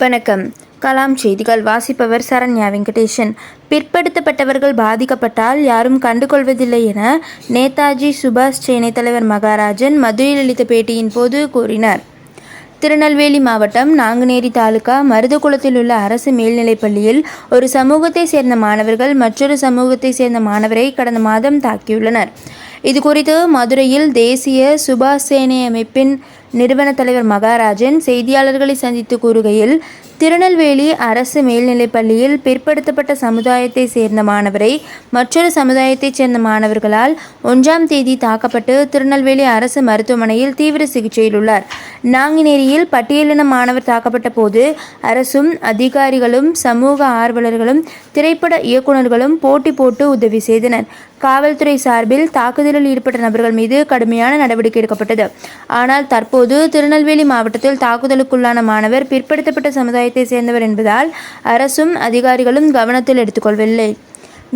வணக்கம். கலாம் செய்திகள் வாசிப்பவர் சரண்யா வெங்கடேசன். பிற்படுத்தப்பட்டவர்கள் பாதிக்கப்பட்டால் யாரும் கண்டுகொள்வதில்லை என நேதாஜி சுபாஷ் சேனை தலைவர் மகாராஜன் மதுரையில் அளித்த பேட்டியின் போது கூறினார். திருநெல்வேலி மாவட்டம் நாங்குநேரி தாலுகா மருதகுளத்தில் உள்ள அரசு மேல்நிலைப்பள்ளியில் ஒரு சமூகத்தை சேர்ந்த மாணவர்கள் மற்றொரு சமூகத்தை சேர்ந்த மாணவரை கடந்த மாதம் தாக்கியுள்ளனர். இது குறித்து மதுரையில் தேசிய சுபாஷ் சேனை அமைப்பின் நிறுவன தலைவர் மகாராஜன் செய்தியாளர்களை சந்தித்து கூறுகையில் திருநெல்வேலி அரசு மேல்நிலைப்பள்ளியில் பிற்படுத்தப்பட்ட சமுதாயத்தை சேர்ந்த மாணவரை மற்றொரு சமுதாயத்தைச் சேர்ந்த மாணவர்களால் ஒன்றாம் தேதி தாக்கப்பட்டு திருநெல்வேலி அரசு மருத்துவமனையில் தீவிர சிகிச்சையில் உள்ளார். நாங்குநேரியில் பட்டியலின மாணவர் தாக்கப்பட்ட போது அரசும் அதிகாரிகளும் சமூக ஆர்வலர்களும் திரைப்பட இயக்குநர்களும் போட்டி போட்டு உதவி செய்தனர். காவல்துறை சார்பில் தாக்குதலில் ஈடுபட்ட நபர்கள் மீது கடுமையான நடவடிக்கை எடுக்கப்பட்டது. ஆனால் தற்போது திருநெல்வேலி மாவட்டத்தில் தாக்குதலுக்குள்ளான மாணவர் பிற்படுத்தப்பட்ட சமுதாயத்தை சேர்ந்தவர் என்பதால் அரசும் அதிகாரிகளும் கவனத்தில் எடுத்துக்கொள்ளவில்லை.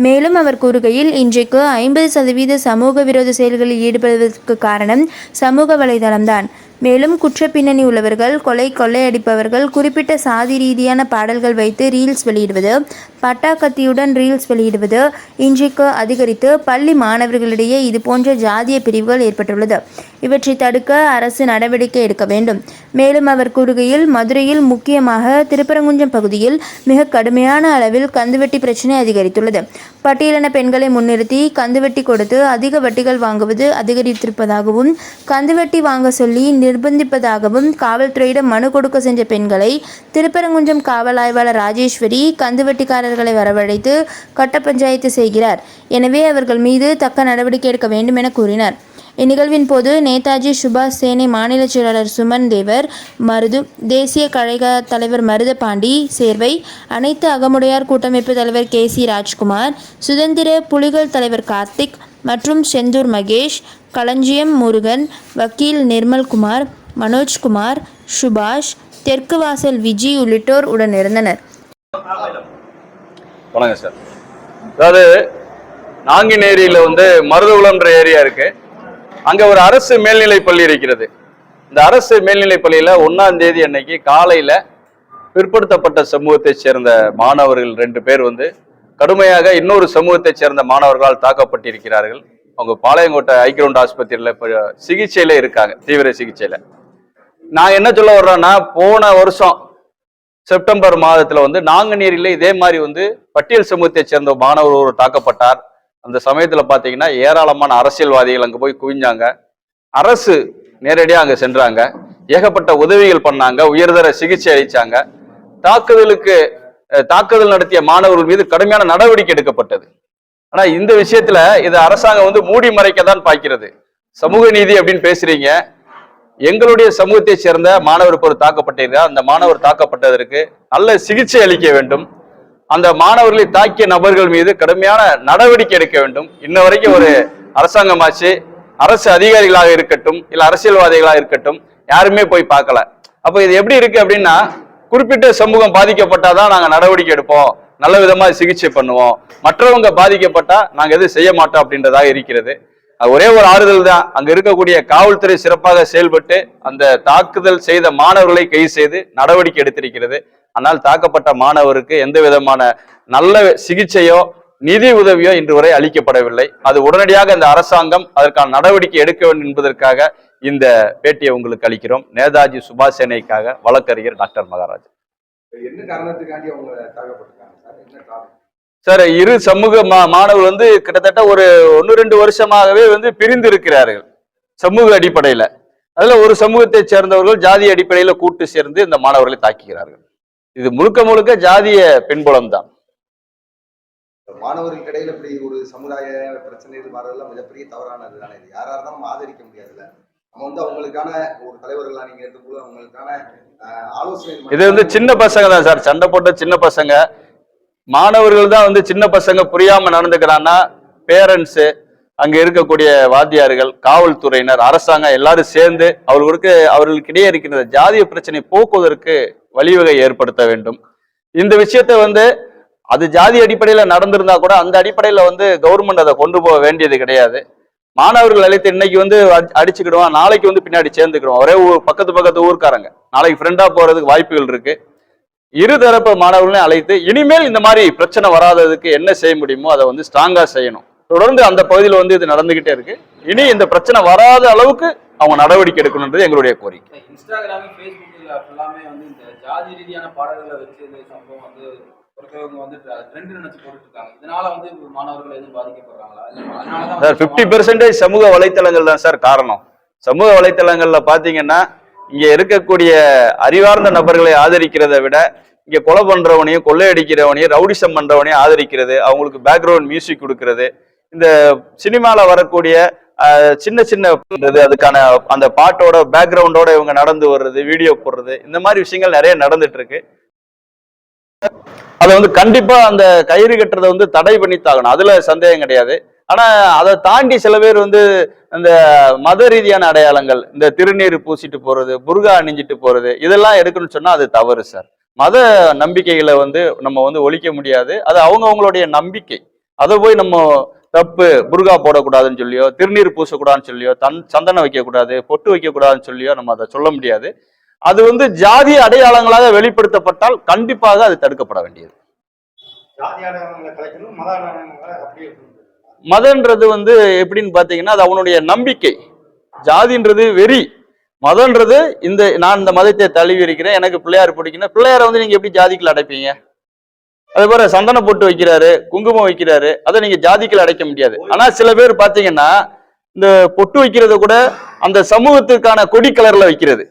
மேலும் அவர் கூறுகையில் இன்றைக்கு ஐம்பது சதவீத சமூக விரோத செயல்களில் ஈடுபடுவதற்கு காரணம் சமூக வலைதளம்தான். மேலும் குற்ற பின்னணி உள்ளவர்கள் கொலை கொள்ளையடிப்பவர்கள் குறிப்பிட்ட சாதி ரீதியான பாடல்கள் வைத்து ரீல்ஸ் வெளியிடுவது பட்டாக்கத்தியுடன் ரீல்ஸ் வெளியிடுவது இன்றைக்கு அதிகரித்து பள்ளி மாணவர்களிடையே இதுபோன்ற ஜாதிய பிரிவுகள் ஏற்பட்டுள்ளது. இவற்றை தடுக்க அரசு நடவடிக்கை எடுக்க வேண்டும். மேலும் அவர் கூறுகையில் மதுரையில் முக்கியமாக திருப்பரங்குன்றம் பகுதியில் மிக கடுமையான அளவில் கந்துவட்டி பிரச்சினை அதிகரித்துள்ளது. பட்டியலின பெண்களை முன்னிறுத்தி கந்துவட்டி கொடுத்து அதிக வட்டிகள் வாங்குவது அதிகரித்திருப்பதாகவும் கந்துவட்டி வாங்க சொல்லி நிர்பந்திப்பதாகவும் காவல்துறையிடம் மனு கொடுக்க சென்ற பெண்களை திருப்பரங்குன்றம் காவல் ஆய்வாளர் ராஜேஸ்வரி கந்துவட்டிக்காரர்களை வரவழைத்து கட்ட பஞ்சாயத்து செய்கிறார். எனவே அவர்கள் மீது தக்க நடவடிக்கை எடுக்க வேண்டும் என கூறினார். இந்நிகழ்வின் போது நேதாஜி சுபாஷ் சேனை மாநில செயலாளர் சுமன் தேவர் மருது தேசிய கழக தலைவர் மருதபாண்டி சேர்வை அனைத்து அகமுடையார் கூட்டமைப்பு தலைவர் கே சி ராஜ்குமார் சுதந்திர புலிகள் தலைவர் கார்த்திக் மற்றும் செந்தூர் மகேஷ் களஞ்சியம் முருகன் வக்கீல் நிர்மல்குமார் மனோஜ்குமார் சுபாஷ் தெற்கு வாசல் விஜி உள்ளிட்டோர் உடனிருந்தனர். வணக்கம் சார். அதாவது நாங்கினேரியில் வந்து மருதகுளம்ன்ற ஏரியா இருக்கு. அங்கே ஒரு அரசு மேல்நிலைப் பள்ளி இருக்கிறது. இந்த அரசு மேல்நிலைப் பள்ளியில் ஒன்றாம் தேதி அன்னைக்கு காலையில் பிற்படுத்தப்பட்ட சமூகத்தைச் சேர்ந்த மாணவர்கள் ரெண்டு பேர் வந்து கடுமையாக இன்னொரு சமூகத்தைச் சேர்ந்த மாணவர்களால் தாக்கப்பட்டிருக்கிறார்கள். அவங்க பாளையங்கோட்டை ஐக்கிரவுண்ட் ஆஸ்பத்திரியில் இப்போ சிகிச்சையில இருக்காங்க தீவிர சிகிச்சையில. நான் என்ன சொல்ல வர்றேன்னா போன வருஷம் செப்டம்பர் மாதத்துல வந்து நாங்குநேரியில இதே மாதிரி வந்து பட்டியல் சமூகத்தை சேர்ந்த மாணவர் ஒரு தாக்கப்பட்டார். அந்த சமயத்துல பாத்தீங்கன்னா ஏராளமான அரசியல்வாதிகள் அங்க போய் குவிஞ்சாங்க. அரசு நேரடியாக அங்க சென்றாங்க. ஏகப்பட்ட உதவிகள் பண்ணாங்க உயர்தர சிகிச்சை அளிச்சாங்க. தாக்குதலுக்கு தாக்குதல் நடத்திய மாணவர்கள் மீது கடுமையான நடவடிக்கை எடுக்கப்பட்டது. ஆனா இந்த விஷயத்துல இது அரசாங்கம் வந்து மூடி மறைக்க தான் பார்க்கிறது சமூக நீதி அப்படின்னு பேசுறீங்க. எங்களுடைய சமூகத்தை சேர்ந்த மாணவருக்கு ஒரு தாக்கப்பட்டிருக்கிறார் அந்த மாணவர் தாக்கப்பட்டதற்கு நல்ல சிகிச்சை அளிக்க வேண்டும். அந்த மாணவர்களை தாக்கிய நபர்கள் மீது கடுமையான நடவடிக்கை எடுக்க வேண்டும். இன்ன வரைக்கும் ஒரு அரசாங்கமாச்சு. அரசு அதிகாரிகளாக இருக்கட்டும் இல்ல அரசியல்வாதிகளாக இருக்கட்டும் யாருமே போய் பார்க்கல. அப்ப இது எப்படி இருக்கு அப்படின்னா குறிப்பிட்ட சமூகம் பாதிக்கப்பட்டாதான் நாங்க நடவடிக்கை எடுப்போம். நல்ல விதமாக சிகிச்சை பண்ணுவோம். மற்றவங்க பாதிக்கப்பட்டா நாங்கள் எதுவும் செய்ய மாட்டோம் அப்படின்றதாக இருக்கிறது. ஒரே ஒரு ஆறுதல் தான். அங்க இருக்கக்கூடிய காவல்துறை சிறப்பாக செயல்பட்டு அந்த தாக்குதல் செய்த மாணவர்களை கைது செய்து நடவடிக்கை எடுத்திருக்கிறது. ஆனால் தாக்கப்பட்ட மாணவருக்கு எந்த விதமான நல்ல சிகிச்சையோ நிதி உதவியோ இன்று வரை அளிக்கப்படவில்லை. அது உடனடியாக இந்த அரசாங்கம் அதற்கான நடவடிக்கை எடுக்க வேண்டும் என்பதற்காக இந்த பேட்டியை உங்களுக்கு அளிக்கிறோம். நேதாஜி சுபாஷ் சேனைக்காக வழக்கறிஞர் டாக்டர் மகாராஜ் என்ன காரணத்துக்காண்டி அவங்க தாக்கப்பட்டிருக்காங்க சார்? என்ன காரணம்? சார் இரு சமூக மா மாணவர்கள் வந்து கிட்டத்தட்ட ஒரு ஒன்று ரெண்டு வருஷமாகவே வந்து பிரிந்து இருக்கிறார்கள் சமூக அடிப்படையில. அதுல ஒரு சமூகத்தை சேர்ந்தவர்கள் ஜாதி அடிப்படையில கூட்டு சேர்ந்து இந்த மாணவர்களை தாக்குகிறார்கள். இது முழுக்க முழுக்க ஜாதிய பின்புலம் தான். மாணவர்களுக்கு இடையில இப்படி ஒரு சமுதாய பிரச்சனைகள் வரதெல்லாம் மிகப்பெரிய தவறானது தானே இது யாரா இருந்தாலும் நம்ம ஆதரிக்க முடியாதுல்ல. நம்ம வந்து அவங்களுக்கான ஒரு தலைவர்களா நீங்க எடுத்துக்கொள்ள அவங்களுக்கான ஆலோசனை இது வந்து சின்ன பசங்க தான் சார். சண்டை போட்ட சின்ன பசங்க. மாணவர்கள் தான் வந்து சின்ன பசங்க புரியாம நடந்துக்கிறான்னா பேரண்ட்ஸு அங்க இருக்கக்கூடிய வாத்தியார்கள் காவல்துறையினர் அரசாங்கம் எல்லாரும் சேர்ந்து அவர்களுக்கு அவர்களுக்கிடையே இருக்கின்ற ஜாதிய பிரச்சனை போக்குவதற்கு வழிவகை ஏற்படுத்த வேண்டும். இந்த விஷயத்தை வந்து அது ஜாதி அடிப்படையில நடந்திருந்தா கூட அந்த அடிப்படையில வந்து கவர்மெண்ட் அதை கொண்டு போக வேண்டியது கிடையாது. மாணவர்கள் அழைத்து இன்னைக்கு வந்து அடிச்சுக்கிடுவோம் அடிச்சுக்கிடுவான் நாளைக்கு வந்து பின்னாடி சேர்ந்துக்கிடுவான். ஒரே ஊர் பக்கத்து பக்கத்து ஊர்க்காரங்க. நாளைக்கு ஃப்ரெண்டா போறதுக்கு வாய்ப்புகள் இருக்கு. இருதரப்பு மாணவர்களையும் அழைத்து இனிமேல் இந்த மாதிரி பிரச்சனை வராததுக்கு என்ன செய்ய முடியுமோ அதை வந்து ஸ்ட்ராங்கா செய்யணும். தொடர்ந்து அந்த பகுதியில் வந்து இது நடந்துகிட்டே இருக்கு. இனி இந்த பிரச்சனை வராத அளவுக்கு அவங்க நடவடிக்கை எடுக்கணுன்றது எங்களுடைய கோரிக்கை. இன்ஸ்டாகிராம் ஃபேஸ்புக் எல்லாமே வந்து இந்த ஜாதி ரீதியான பாடல்களை வச்சு இந்த சம்பவம் வந்து ஒருத்தவங்க வந்து ட்ரெண்ட் நினைச்சு போட்டுட்டு இருக்காங்க இதனால வந்து மாணவர்கள் எதுவும் பாதிக்கப்படுறாங்களா? சார் ஃபிஃப்டி பெர்சன்டேஜ் சமூக வலைத்தளங்கள் தான் சார் காரணம். சமூக வலைத்தளங்கள்ல பாத்தீங்கன்னா இங்க இருக்கக்கூடிய அறிவார்ந்த நபர்களை ஆதரிக்கிறதை விட இங்க கொலை பண்றவனையும் கொள்ளையடிக்கிறவனையும் ரவுடிசம் பண்றவனையும் ஆதரிக்கிறது அவங்களுக்கு பேக்ரவுண்ட் மியூசிக் கொடுக்கறது இந்த சினிமால வரக்கூடிய சின்ன சின்ன இது அதுக்கான அந்த பாட்டோட பேக்ரவுண்டோட இவங்க நடந்து வர்றது வீடியோ போடுறது இந்த மாதிரி விஷயங்கள் நிறைய நடந்துட்டு இருக்கு அதை வந்து கண்டிப்பா அந்த கயிறு கட்டுறதை வந்து தடை பண்ணித்தாகணும் அதுல சந்தேகம் கிடையாது. ஆனா அதை தாண்டி சில பேர் வந்து இந்த மத ரீதியான அடையாளங்கள் இந்த திருநீர் பூசிட்டு போறது புர்கா அணிஞ்சிட்டு போறது இதெல்லாம் எடுக்கணும்னு சொன்னா அது தவறு சார். மத நம்பிக்கைகளை வந்து நம்ம வந்து ஒழிக்க முடியாது. அது அவங்கவுங்களுடைய நம்பிக்கை. அதை போய் நம்ம தப்பு புர்கா போடக்கூடாதுன்னு சொல்லியோ திருநீர் பூசக்கூடாதுன்னு சொல்லியோ தன் சந்தனம் வைக்கக்கூடாது பொட்டு வைக்கக்கூடாதுன்னு சொல்லியோ நம்ம அதை சொல்ல முடியாது. அது வந்து ஜாதி அடையாளங்களாக வெளிப்படுத்தப்பட்டால் கண்டிப்பாக அது தடுக்கப்பட வேண்டியது. மதன்றது வந்து எப்படின்னு பாத்தீங்கன்னா அது அவனுடைய நம்பிக்கை. ஜாதின்றது வெறி. மதன்றது இந்த நான் இந்த மதத்தை தழுவி இருக்கிறேன் எனக்கு பிள்ளையார் பிடிக்கணும் பிள்ளையாரை வந்து நீங்க எப்படி ஜாதிக்குள்ள அடைப்பீங்க? அதே போல சந்தன போட்டு வைக்கிறாரு குங்குமம் வைக்கிறாரு அதை நீங்க ஜாதிக்குள்ள அடைக்க முடியாது. ஆனா சில பேர் பாத்தீங்கன்னா இந்த பொட்டு வைக்கிறத கூட அந்த சமூகத்துக்கான கொடி கலர்ல வைக்கிறது.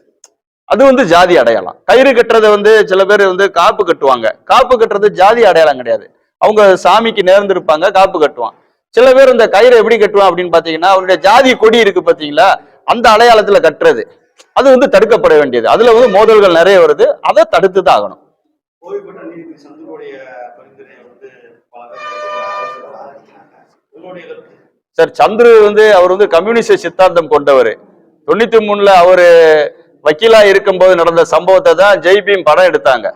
அது வந்து ஜாதி அடையாளம். கயிறு கட்டுறதை வந்து சில பேர் வந்து காப்பு கட்டுவாங்க. காப்பு கட்டுறது ஜாதி அடையாளம் கிடையாது. அவங்க சாமிக்கு நேர்ந்திருப்பாங்க காப்பு கட்டுவான். சில பேர் இந்த கயிறை எப்படி கட்டுவான் அப்படின்னு பாத்தீங்கன்னா அவருடைய ஜாதி கொடி இருக்கு பாத்தீங்களா அந்த அடையாளத்துல கட்டுறது. அது வந்து தடுக்கப்பட வேண்டியது. அதுல வந்து மோதல்கள் நிறைய வருது. அதை தடுத்து தான் ஆகணும் சார் சந்துரு வந்து அவர் வந்து கம்யூனிஸ்ட் சித்தாந்தம் கொண்டவர். தொண்ணூத்தி மூணுல அவரு வக்கீலா இருக்கும்போது நடந்த சம்பவத்தை தான் ஜெய்பீம் படம் எடுத்தாங்க.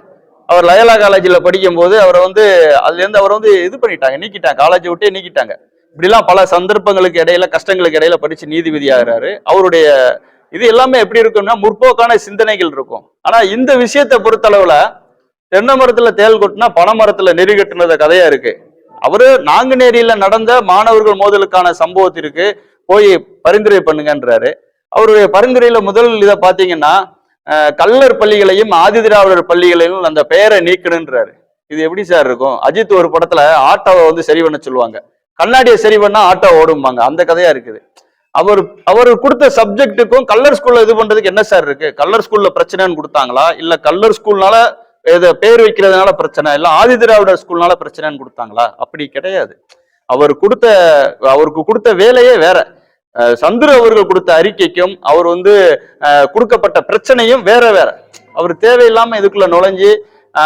அவர் லயலா காலேஜில் படிக்கும்போது அவரை வந்து அதுலேருந்து அவர் வந்து இது பண்ணிட்டாங்க நீக்கிட்டாங்க காலேஜை விட்டே நீக்கிட்டாங்க. இப்படிலாம் பல சந்தர்ப்பங்களுக்கு இடையில கஷ்டங்களுக்கு இடையில படிச்சு நீதிபதி ஆகிறாரு அவருடைய இது எல்லாமே எப்படி இருக்கும்னா முற்போக்கான சிந்தனைகள் இருக்கும். ஆனா இந்த விஷயத்தை பொறுத்தளவுல தென்னை மரத்துல தேல் கொட்டினா பனை மரத்துல நெறி கட்டுனத கதையா இருக்கு. அவரு நாங்குநேரியில நடந்த மாணவர்கள் மோதலுக்கான சம்பவத்திற்கு போய் பரிந்துரை பண்ணுங்கன்றாரு. அவருடைய பரிந்துரையில முதல் இதை பாத்தீங்கன்னா கல்லர் பள்ளிகளையும் ஆதிதிராவிடர் பள்ளிகளையும் அந்த பெயரை நீக்கணுன்றாரு இது எப்படி சார் இருக்கும்? அஜித் ஒரு படத்துல ஆட்டோவை வந்து சரி பண்ண சொல்லுவாங்க. கண்ணாடியை சரி பண்ணா ஆட்டோ ஓடும்பாங்க. அந்த கதையா இருக்குது. அவர் அவர் கொடுத்த சப்ஜெக்ட்டுக்கும் கல்லர் ஸ்கூல்ல இது பண்றதுக்கு என்ன சார் இருக்கு? கல்லர் ஸ்கூல்ல பிரச்சனைன்னு கொடுத்தாங்களா? இல்ல கல்லர் ஸ்கூல்னால இதை பேர் வைக்கிறதுனால பிரச்சனை? இல்ல ஆதிதிராவிடர் ஸ்கூல்னால பிரச்சனைன்னு கொடுத்தாங்களா? அப்படி கிடையாது. அவர் கொடுத்த அவருக்கு கொடுத்த வேலையே வேற. சந்துரு அவர்கள் கொடுத்த அறிக்கைக்கும் அவர் வந்து கொடுக்கப்பட்ட பிரச்சனையும் வேற வேற. அவர் தேவையில்லாம இதுக்குள்ள நுழைஞ்சு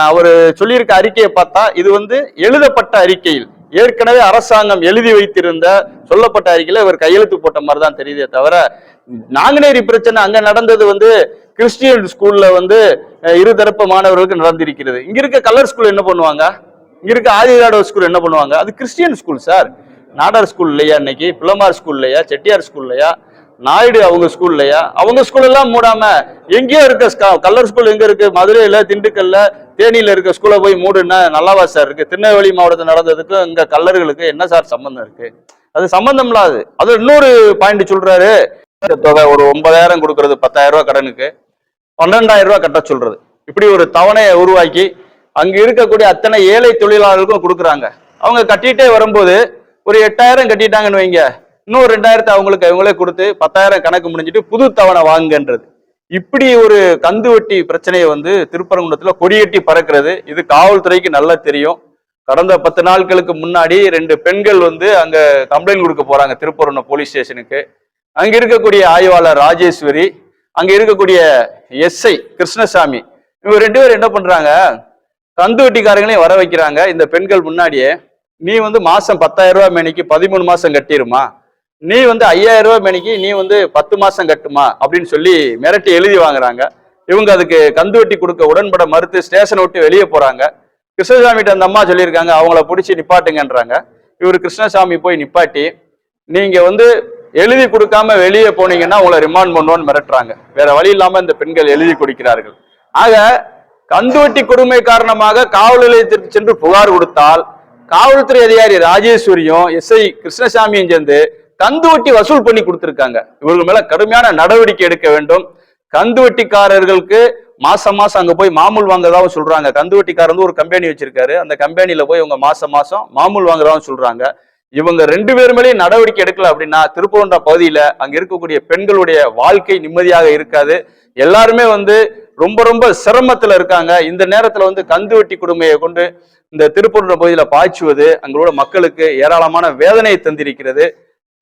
அவர் சொல்லியிருக்க அறிக்கையை பார்த்தா இது வந்து எழுதப்பட்ட அறிக்கையில் ஏற்கனவே அரசாங்கம் எழுதி வைத்திருந்த சொல்லப்பட்ட அறிக்கையில இவர் கையெழுத்து போட்ட மாதிரி தான் தெரியுதே தவிர நாங்குநேரி பிரச்சனை அங்க நடந்தது வந்து கிறிஸ்டியன் ஸ்கூல்ல வந்து இருதரப்பு மாணவர்களுக்கு நடந்திருக்கிறது. இங்க இருக்க கலர் ஸ்கூல் என்ன பண்ணுவாங்க? இங்க இருக்க ஆதிராடோ ஸ்கூல் என்ன பண்ணுவாங்க? அது கிறிஸ்டியன் ஸ்கூல் சார். நாடார் ஸ்கூல்லையா இன்னைக்கு பிள்ளமார் ஸ்கூல்லையா செட்டியார் ஸ்கூல்லையா நாயுடு அவங்க ஸ்கூல்லையா? அவங்க ஸ்கூல் எல்லாம் மூடாம எங்கேயோ இருக்க கல்லர் ஸ்கூல் எங்க இருக்கு? மதுரையில திண்டுக்கல்ல தேனியில இருக்க ஸ்கூலை போய் மூடுன்னா நல்லாவா சார் இருக்கு? திருநெல்வேலி மாவட்டத்தில் நடந்ததுக்கும் இங்க கல்லர்களுக்கு என்ன சார் சம்பந்தம் இருக்கு? அது சம்பந்தம் இல்லாது அது இன்னொரு பாயிண்ட் சொல்றாரு. தொகை ஒரு ஒன்பதாயிரம் கொடுக்கறது பத்தாயிரம் ரூபாய் கடனுக்கு. பன்னெண்டாயிரம் ரூபாய் கட்ட சொல்றது. இப்படி ஒரு தவணையை உருவாக்கி அங்க இருக்கக்கூடிய அத்தனை ஏழை தொழிலாளர்களுக்கும் கொடுக்குறாங்க. அவங்க கட்டிட்டே வரும்போது ஒரு எட்டாயிரம் கட்டிட்டாங்கன்னு வைங்க. இன்னும் ரெண்டாயிரத்தை அவங்களுக்கு அவங்களே கொடுத்து பத்தாயிரம் கணக்கு முடிஞ்சிட்டு புது தவணை வாங்குன்றது இப்படி ஒரு கந்து வட்டி பிரச்சனையை வந்து திருப்பரங்குன்றத்தில் கொடியட்டி பறக்கிறது. இது காவல்துறைக்கு நல்லா தெரியும். கடந்த பத்து நாட்களுக்கு முன்னாடி ரெண்டு பெண்கள் வந்து அங்கே கம்ப்ளைண்ட் கொடுக்க போறாங்க திருப்பரங்குன்றம் போலீஸ் ஸ்டேஷனுக்கு அங்கே இருக்கக்கூடிய ஆய்வாளர் ராஜேஸ்வரி அங்கே இருக்கக்கூடிய எஸ்ஐ கிருஷ்ணசாமி இவங்க ரெண்டு பேரும் என்ன பண்றாங்க? கந்து வட்டிக்காரங்களையும் வர வைக்கிறாங்க. இந்த பெண்கள் முன்னாடியே நீ வந்து மாசம் பத்தாயிரம் ரூபாய் மேனிக்கு பதிமூணு மாசம் கட்டிருமா? நீ வந்து ஐயாயிரம் ரூபாய் மேனிக்கு நீ வந்து பத்து மாசம் கட்டுமா? அப்படின்னு சொல்லி மிரட்டி எழுதி வாங்குறாங்க. இவங்க அதுக்கு கந்து வெட்டி கொடுக்க உடன்பட மறுத்து ஸ்டேஷனை விட்டு வெளியே போறாங்க. கிருஷ்ணசாமிகிட்ட அந்த அம்மா சொல்லியிருக்காங்க அவங்கள பிடிச்சி நிப்பாட்டுங்கன்றாங்க. இவர் கிருஷ்ணசாமி போய் நிப்பாட்டி நீங்க வந்து எழுதி கொடுக்காம வெளியே போனீங்கன்னா உங்களை ரிமாண்ட் பண்ணுவோன்னு மிரட்டுறாங்க. வேற வழி இல்லாம இந்த பெண்கள் எழுதி கொடுக்கிறார்கள். ஆக கந்துவட்டி கொடுமை காரணமாக காவல் நிலையத்திற்கு சென்று புகார் கொடுத்தால் காவல்துறை அதிகாரி ராஜேஸ்வரியும் எஸ்ஐ கிருஷ்ணசாமியும் சேர்ந்து கந்துவட்டி வசூல் பண்ணி கொடுத்திருக்காங்க. இவர்கள் மேல கடுமையான நடவடிக்கை எடுக்க வேண்டும். கந்துவட்டிக்காரர்களுக்கு மாசம் மாசம் அங்க போய் மாமூல் வாங்கதாவும் சொல்றாங்க. கந்துவட்டிக்காரர் வந்து ஒரு கம்பெனி வச்சிருக்காரு. அந்த கம்பெனில போய் இவங்க மாசம் மாசம் மாமூல் வாங்குறதாவும் சொல்றாங்க. இவங்க ரெண்டு பேர் மேலேயும் நடவடிக்கை எடுக்கல அப்படின்னா திருப்பூர்ன்ற பகுதியில அங்க இருக்கக்கூடிய பெண்களுடைய வாழ்க்கை நிம்மதியாக இருக்காது. எல்லாருமே வந்து ரொம்ப ரொம்ப சிரமத்துல இருக்காங்க. இந்த நேரத்துல வந்து கந்துவட்டி கொடுமையை கொண்டு இந்த திருப்பூர்ன்ற பகுதியில பாய்ச்சுவது அங்களோட மக்களுக்கு ஏராளமான வேதனையை தந்திருக்கிறது.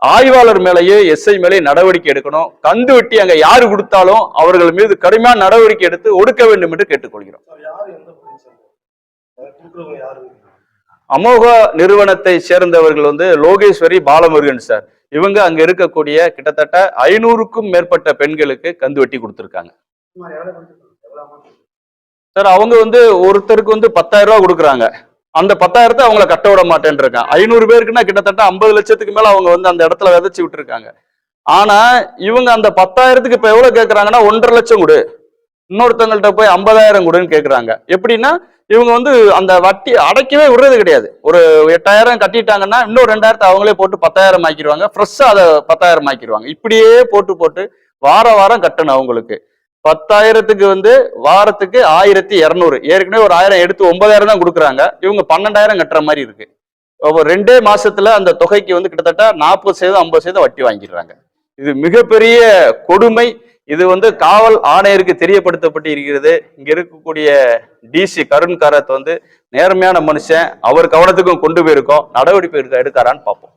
ஆய்வாளர் மேலேயே எஸ்ஐ மேலேயே நடவடிக்கை எடுக்கணும். கந்து வெட்டி அங்க யாரு கொடுத்தாலும் அவர்கள் மீது கடுமையான நடவடிக்கை எடுத்து ஒடுக்க வேண்டும் என்று கேட்டுக்கொள்கிறோம். அமோக நிறுவனத்தை சேர்ந்தவர்கள் வந்து லோகேஸ்வரி பாலமுருகன் சார். இவங்க அங்க இருக்கக்கூடிய கிட்டத்தட்ட ஐநூறுக்கும் மேற்பட்ட பெண்களுக்கு கந்து வெட்டி கொடுத்திருக்காங்க? சார் அவங்க வந்து ஒருத்தருக்கு வந்து பத்தாயிரம் ரூபாய் கொடுக்குறாங்க. அந்த பத்தாயிரத்தை அவங்கள கட்ட விட மாட்டேன்னு இருக்காங்க ஐநூறு பேருக்குன்னா கிட்டத்தட்ட ஐம்பது லட்சத்துக்கு மேல அவங்க வந்து அந்த இடத்துல விதைச்சு விட்டுருக்காங்க. ஆனா இவங்க அந்த பத்தாயிரத்துக்கு இப்ப எவ்வளவு கேட்கறாங்கன்னா ஒன்றரை லட்சம் கொடு. இன்னொருத்தவங்கள்ட்ட போய் ஐம்பதாயிரம் கொடுன்னு கேட்குறாங்க எப்படின்னா இவங்க வந்து அந்த வட்டி அடைக்கவே விடுறது கிடையாது. ஒரு எட்டாயிரம் கட்டிட்டாங்கன்னா இன்னும் ரெண்டாயிரத்தை அவங்களே போட்டு பத்தாயிரம் ஆக்கிடுவாங்க. ஃப்ரெஷ்ஷாக அதை பத்தாயிரம் ஆக்கிடுவாங்க. இப்படியே போட்டு போட்டு வார வாரம் கட்டணும் அவங்களுக்கு. பத்தாயிரத்துக்கு வந்து வாரத்துக்கு ஆயிரத்தி இரநூறு. ஏற்கனவே ஒரு ஆயிரம் எடுத்து ஒன்பதாயிரம் தான் கொடுக்குறாங்க. இவங்க பன்னெண்டாயிரம் கட்டுற மாதிரி இருக்கு. ரெண்டே மாசத்துல அந்த தொகைக்கு வந்து கிட்டத்தட்ட நாற்பது சதவீதம் ஐம்பது சதவீதம் வட்டி வாங்கிடுறாங்க. இது மிகப்பெரிய கொடுமை. இது வந்து காவல் ஆணையருக்கு தெரியப்படுத்தப்பட்டு இருக்கிறது. இங்க இருக்கக்கூடிய டிசி கருண் காரத் வந்து நேர்மையான மனுஷன். அவர் கவனத்துக்கும் கொண்டு போயிருக்கோம். நடவடிக்கை எடுக்க எடுக்காரான்னு பார்ப்போம்.